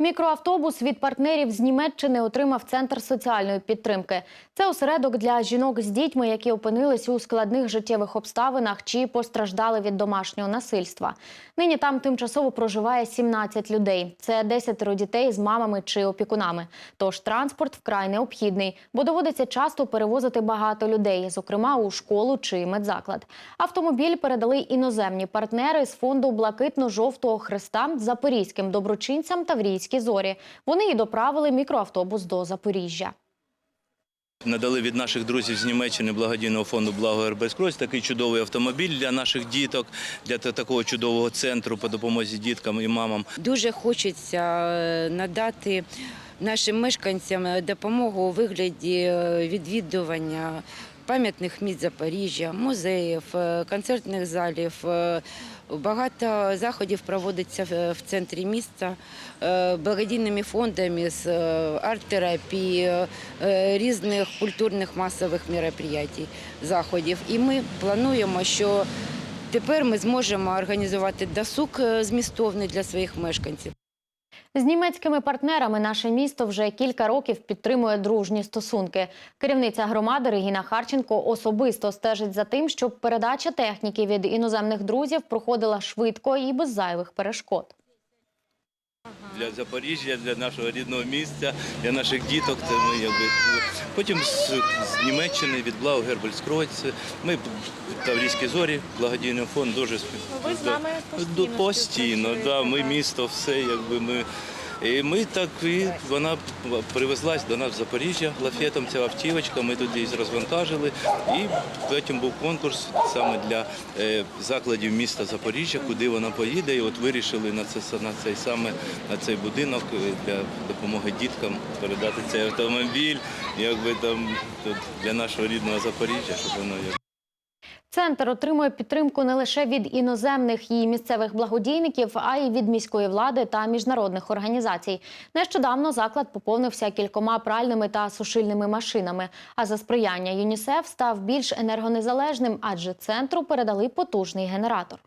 Мікроавтобус від партнерів з Німеччини отримав центр соціальної підтримки. Це осередок для жінок з дітьми, які опинились у складних життєвих обставинах чи постраждали від домашнього насильства. Нині там тимчасово проживає 17 людей. Це 10 дітей з мамами чи опікунами. Тож транспорт вкрай необхідний, бо доводиться часто перевозити багато людей, зокрема у школу чи медзаклад. Автомобіль передали іноземні партнери з фонду Блакитно-жовтого хреста запорізьким доброчинцям Таврійські зорі. Вони і доправили мікроавтобус до Запоріжжя. Надали від наших друзів з Німеччини благодійного фонду Благо Безкрось такий чудовий автомобіль для наших діток, для такого чудового центру по допомозі діткам і мамам. Дуже хочеться е, надати нашим мешканцям допомогу у вигляді е, відвідування пам'ятних місць Запоріжжя, музеїв, е, концертних залів. Е, Багато заходів проводиться в- центрі міста е, благодійними фондами з е, арт-терапії, е, різних культурних масових мероприятий, заходів. І ми плануємо, що тепер ми зможемо організувати досуг змістовний для своїх мешканців. З німецькими партнерами наше місто вже кілька років підтримує дружні стосунки. Керівниця громади Регіна Харченко особисто стежить за тим, щоб передача техніки від іноземних друзів проходила швидко і без зайвих перешкод. Для Запоріжжя, для нашого рідного місця, для наших діток. Це ми якби потім з, з Німеччини від Блау Гербельскройц. Ми Таврійські зорі, благодійний фонд дуже спів... Ви з нами постійно постійно. Да, ми місто, все якби ми. І ми так і вона привезлась до нас в Запоріжжя лафетом, ця автівочка. Ми тут її розвантажили. І потім був конкурс саме для е, закладів міста Запоріжжя, куди вона поїде. І от вирішили на це на цей саме на цей будинок е, для допомоги діткам передати цей автомобіль, якби там тут для нашого рідного Запоріжжя, щоб воно. Центр отримує підтримку не лише від іноземних і місцевих благодійників, а й від міської влади та міжнародних організацій. Нещодавно заклад поповнився кількома пральними та сушильними машинами. А за сприяння ЮНІСЕФ став більш енергонезалежним, адже центру передали потужний генератор.